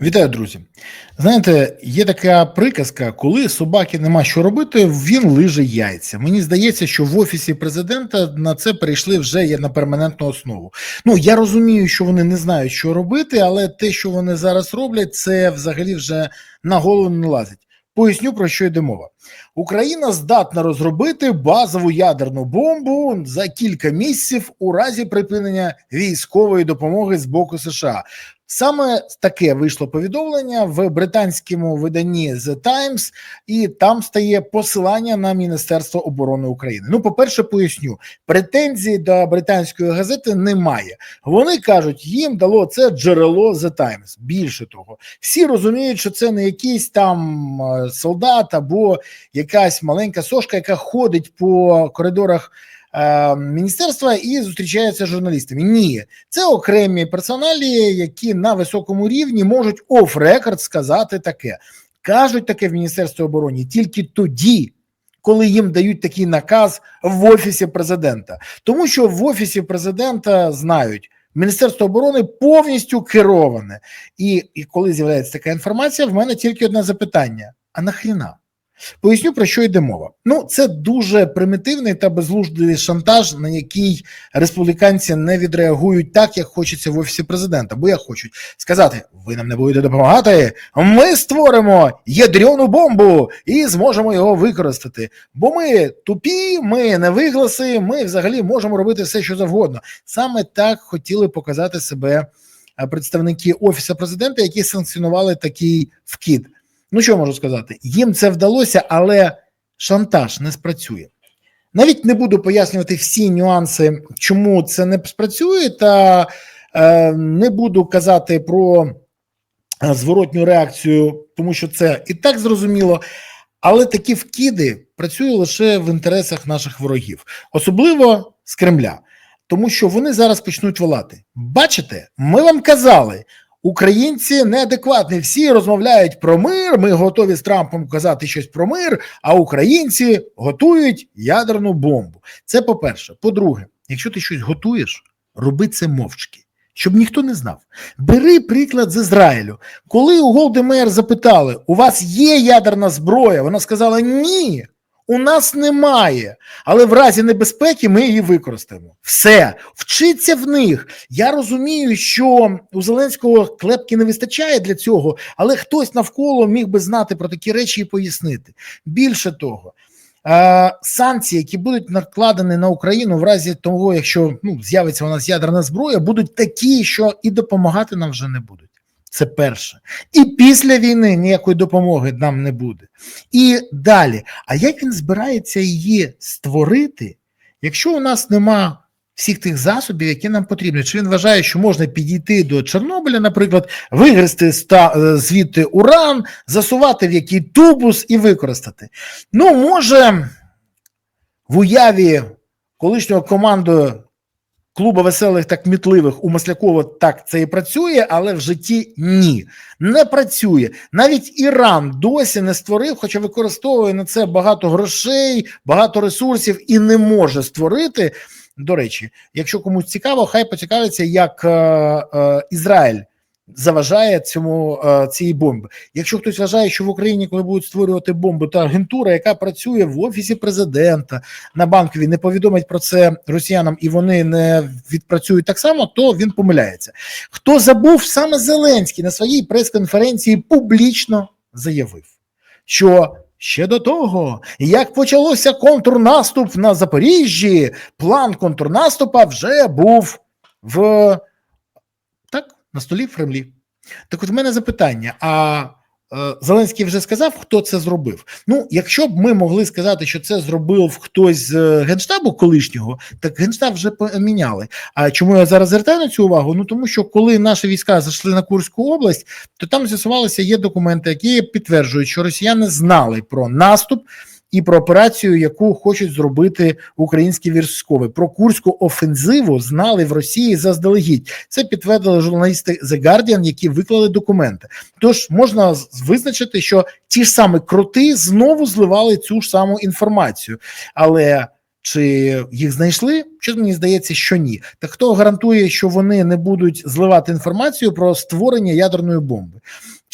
Вітаю, друзі. Знаєте, є така приказка, коли собаки нема що робити, він лиже яйця. Мені здається, що в офісі президента на це перейшли вже на перманентну основу. Ну я розумію, що вони не знають, що робити, але те, що вони зараз роблять, це взагалі вже на голову не лазить. Поясню про що йде мова. Україна здатна розробити базову ядерну бомбу за кілька місяців у разі припинення військової допомоги з боку США. Саме таке вийшло повідомлення в британському виданні The Times, і там стає посилання на Міністерство оборони України. Ну, по-перше, поясню, претензій до британської газети немає. Вони кажуть, їм дало це джерело The Times. Більше того, всі розуміють, що це не якийсь там е, солдат або якась маленька сошка, яка ходить по коридорах. е, Міністерства і зустрічається з журналістами. Ні, це окремі персоналі, які на високому рівні можуть оф-рекорд сказати таке. Кажуть таке в Міністерстві оборони тільки тоді, коли їм дають такий наказ в офісі президента, тому що в офісі президента знають. Міністерство оборони повністю кероване, і, і коли з'являється така інформація, в мене тільки одне запитання: а нахріна? Поясню про що йде мова. Ну, це дуже примітивний та безглуздий шантаж, на який республіканці не відреагують так, як хочеться в офісі президента. Бо як хочуть сказати: ви нам не будете допомагати. Ми створимо ядерну бомбу і зможемо його використати. Бо ми тупі, ми не вигласи, ми взагалі можемо робити все, що завгодно. Саме так хотіли показати себе представники офісу президента, які санкціонували такий вкид. Ну що можу сказати? Їм це вдалося, але шантаж не спрацює. Навіть не буду пояснювати всі нюанси, чому це не спрацює, та е, не буду казати про е, зворотню реакцію, тому що це і так зрозуміло. Але такі вкиди працюють лише в інтересах наших ворогів, особливо з Кремля, тому що вони зараз почнуть волати. Бачите, ми вам казали, Українці неадекватні. Всі розмовляють про мир. Ми готові з Трампом казати щось про мир. А українці готують ядерну бомбу. Це по-перше. По-друге, якщо ти щось готуєш, роби це мовчки, щоб ніхто не знав. Бери приклад з Ізраїлю. Коли у Голди Меєр запитали: у вас є ядерна зброя? Вона сказала: Ні. У нас немає, але в разі небезпеки ми її використаємо. Все, вчиться в них. Я розумію, що у Зеленського клепки не вистачає для цього, але хтось навколо міг би знати про такі речі і пояснити. Більше того, е, санкції, які будуть накладені на Україну в разі того, якщо ну, з'явиться у нас ядерна зброя, будуть такі, що і допомагати нам вже не будуть. Це перше. І після війни ніякої допомоги нам не буде. І далі. А як він збирається її створити, якщо у нас нема всіх тих засобів, які нам потрібні? Чи він вважає, що можна підійти до Чорнобиля, наприклад, вигризти е, звідти уран, засувати в який тубус і використати? Ну, може, в уяві колишнього командою клуба веселих та кмітливих у Маслякова так це і працює, але в житті ні, не працює. Навіть Іран досі не створив, хоча використовує на це багато грошей, багато ресурсів і не може створити. До речі, якщо комусь цікаво, хай поцікавиться, як е, е, Ізраїль заважає цьому е, цій бомбі. Якщо хтось вважає, що в Україні, коли будуть створювати бомбу, та агентура, яка працює в офісі президента на банкові, не повідомить про це росіянам і вони не відпрацюють так само, то він помиляється. Хто забув саме Зеленський на своїй прес-конференції публічно заявив, що. Ще до того, як почалося контрнаступ на Запоріжжі, план контрнаступа вже був в на столі в Кремлі. Так от в мене запитання: а е, Зеленський вже сказав, хто це зробив? Ну, якщо б ми могли сказати, що це зробив хтось з е, генштабу колишнього, так генштаб вже поміняли. А чому я зараз звертаю на цю увагу? Ну тому що коли наші війська зайшли на Курську область, то там з'ясувалося, є документи, які підтверджують, що росіяни знали про наступ. І про операцію, яку хочуть зробити українські військові. Про курську офензиву знали в Росії заздалегідь. Це підтвердили журналісти The Guardian, які виклали документи. Тож можна визначити, що ті ж самі кроти знову зливали цю ж саму інформацію. Але чи їх знайшли? Щось мені здається, що ні. Так хто гарантує, що вони не будуть зливати інформацію про створення ядерної бомби?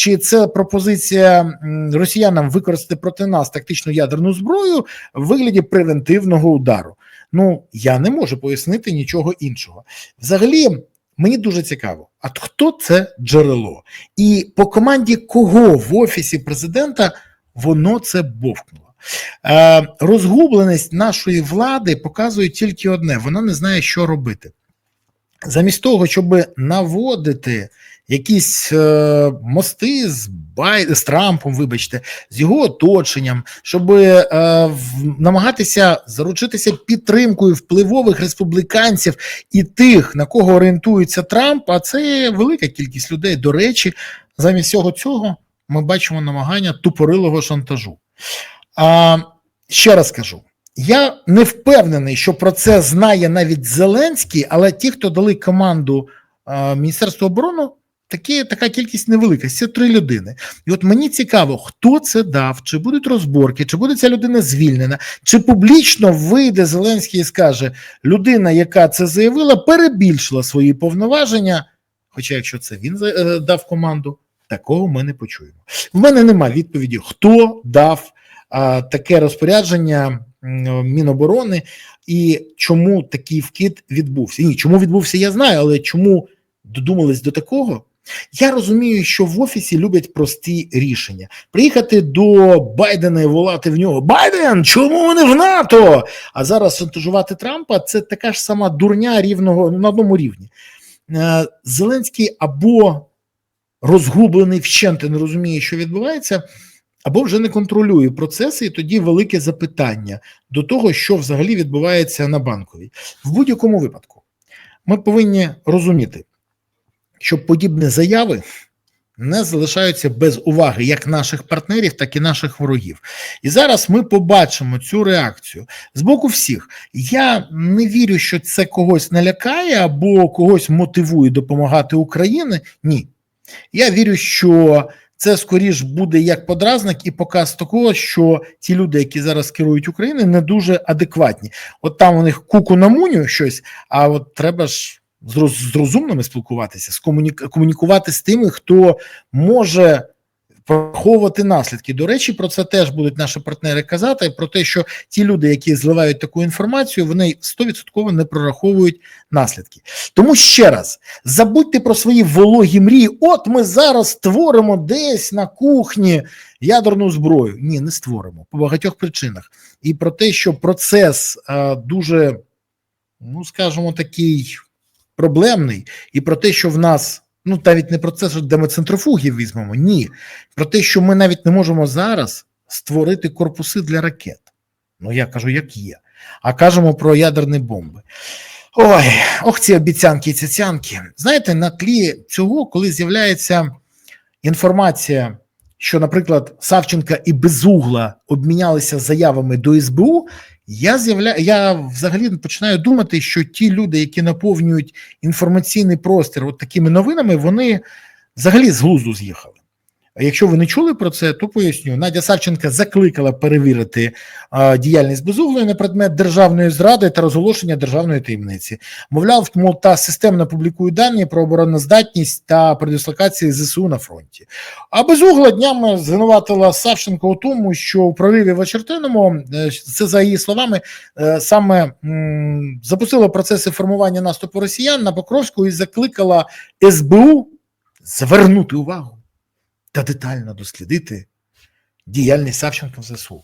Чи це пропозиція росіянам використати проти нас тактичну ядерну зброю в вигляді превентивного удару? Ну я не можу пояснити нічого іншого. Взагалі, мені дуже цікаво, а хто це джерело? І по команді кого в офісі президента воно це бовкнуло? Е, розгубленість нашої влади показує тільки одне: вона не знає, що робити. Замість того, щоб наводити якісь е, мости з Бай... з Трампом, вибачте, з його оточенням, щоб е, намагатися заручитися підтримкою впливових республіканців і тих, на кого орієнтується Трамп, а це велика кількість людей. До речі, замість всього цього ми бачимо намагання тупорилого шантажу. А, ще раз кажу. Я не впевнений, що про це знає навіть Зеленський, але ті, хто дали команду е, Міністерству оборони, такі, така кількість невелика. Це три людини. І от мені цікаво, хто це дав, чи будуть розборки, чи буде ця людина звільнена, чи публічно вийде Зеленський і скаже: людина, яка це заявила, перебільшила свої повноваження. Хоча, якщо це він е, дав команду, такого ми не почуємо. В мене нема відповіді, хто дав а, таке розпорядження. Міноборони і чому такий вкид відбувся? Ні, чому відбувся, я знаю, але чому додумались до такого? Я розумію, що в офісі люблять прості рішення: приїхати до Байдена і волати в нього Байден, чому вони в НАТО? А зараз шантажувати Трампа це така ж сама дурня рівного на одному рівні. Е, Зеленський або розгублений вщент і не розуміє, що відбувається або вже не контролює процеси, і тоді велике запитання до того, що взагалі відбувається на банковій. В будь-якому випадку ми повинні розуміти, що подібні заяви не залишаються без уваги як наших партнерів, так і наших ворогів. І зараз ми побачимо цю реакцію з боку всіх. Я не вірю, що це когось налякає або когось мотивує допомагати Україні. Ні. Я вірю, що це скоріш буде як подразник і показ такого, що ті люди, які зараз керують Україною, не дуже адекватні. От там у них куку на муню щось, а от треба ж з, роз, з розумними спілкуватися, з комуніку, комунікувати з тими, хто може проховувати наслідки. До речі, про це теж будуть наші партнери казати. Про те, що ті люди, які зливають таку інформацію, вони 100% не прораховують наслідки. Тому ще раз забудьте про свої вологі мрії. От ми зараз створимо десь на кухні ядерну зброю. Ні, не створимо по багатьох причинах. І про те, що процес а, дуже, ну скажімо, такий проблемний, і про те, що в нас. Ну, навіть не про це, де ми центрофугів візьмемо, ні. Про те, що ми навіть не можемо зараз створити корпуси для ракет. Ну, я кажу, як є. А кажемо про ядерні бомби. Ой, ох, ці обіцянки і цяцянки. Знаєте, на тлі цього, коли з'являється інформація, що, наприклад, Савченка і Безугла обмінялися заявами до СБУ, я з'явля... я взагалі починаю думати, що ті люди, які наповнюють інформаційний простір от такими новинами, вони взагалі з глузду з'їхали. Якщо ви не чули про це, то поясню. Надя Савченка закликала перевірити а, діяльність безуглої на предмет державної зради та розголошення державної таємниці. Мовляв, мов та системно публікує дані про обороноздатність та предислокації ЗСУ на фронті. А безугла днями звинуватила Савченко у тому, що у прориві в Очертиному, е, це за її словами, е, саме м, запустила процеси формування наступу росіян на Покровську і закликала СБУ звернути увагу та детально дослідити діяльність Савченка в ЗСУ.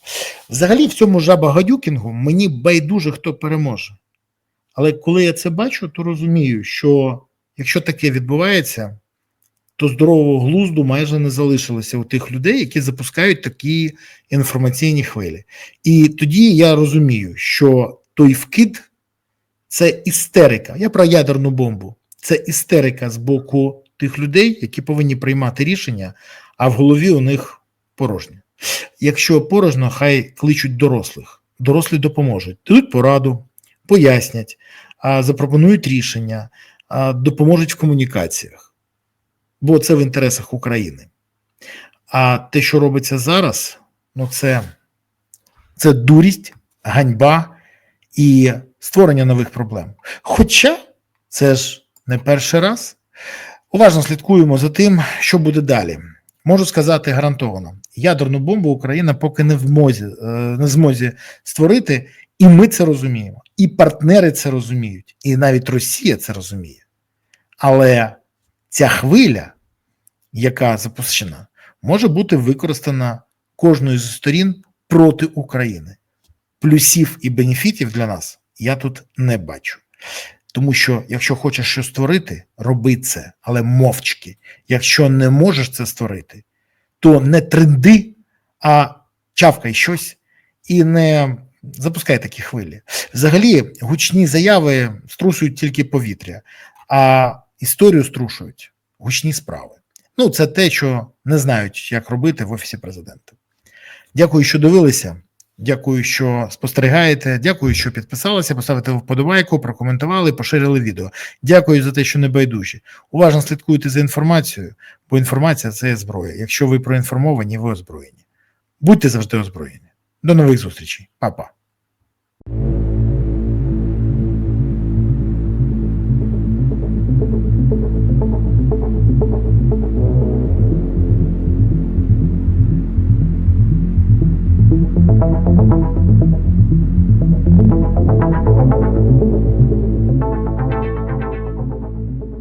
Взагалі, в цьому жаба гадюкінгу мені байдуже хто переможе. Але коли я це бачу, то розумію, що якщо таке відбувається, то здорового глузду майже не залишилося у тих людей, які запускають такі інформаційні хвилі. І тоді я розумію, що той вкид це істерика. Я про ядерну бомбу. Це істерика з боку тих людей, які повинні приймати рішення, а в голові у них порожньо. Якщо порожньо, хай кличуть дорослих. Дорослі допоможуть, дадуть пораду, пояснять, запропонують рішення, допоможуть в комунікаціях, бо це в інтересах України. А те, що робиться зараз, ну це, це дурість, ганьба і створення нових проблем. Хоча це ж не перший раз. Уважно слідкуємо за тим, що буде далі. Можу сказати гарантовано: ядерну бомбу Україна поки не в мозі, е, не змозі створити, і ми це розуміємо, і партнери це розуміють, і навіть Росія це розуміє. Але ця хвиля, яка запущена, може бути використана кожною з сторін проти України. Плюсів і бенефітів для нас я тут не бачу. Тому що, якщо хочеш щось створити, роби це, але мовчки. Якщо не можеш це створити, то не тренди, а чавкай щось і не запускай такі хвилі. Взагалі, гучні заяви струсують тільки повітря, а історію струшують гучні справи. Ну, це те, що не знають, як робити в офісі президента. Дякую, що дивилися. Дякую, що спостерігаєте. Дякую, що підписалися, Поставите вподобайку, прокоментували, поширили відео. Дякую за те, що не байдужі. Уважно слідкуйте за інформацією, бо інформація це зброя. Якщо ви проінформовані, ви озброєні. Будьте завжди озброєні. До нових зустрічей, Па-па.